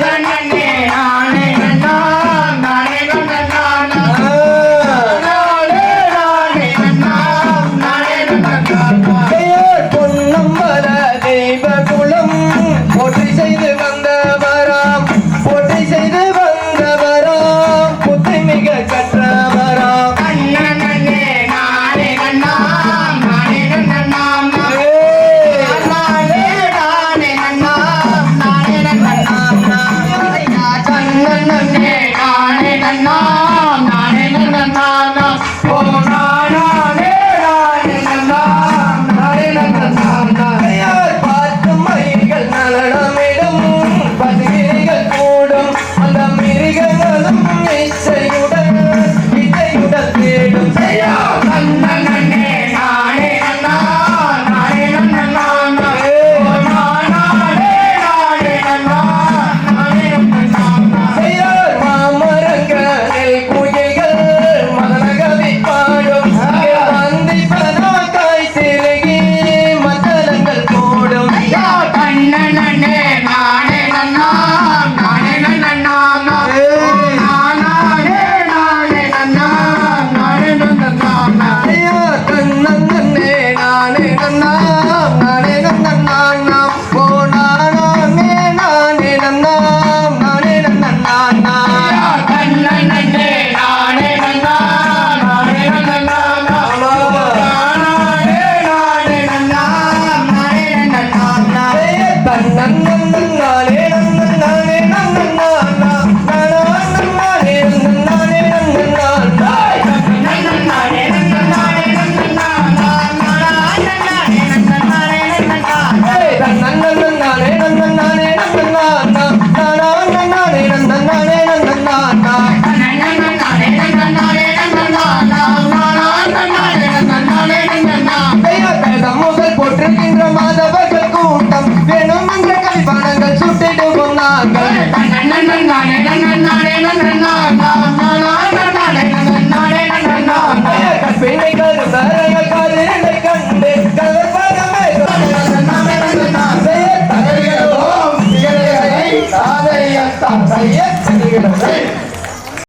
Thank you. என்ற மாதவர்கள் கூட்டம். வேணும் என்ற கவிபானங்கள் சுட்டிடுவோம் நாங்கள்.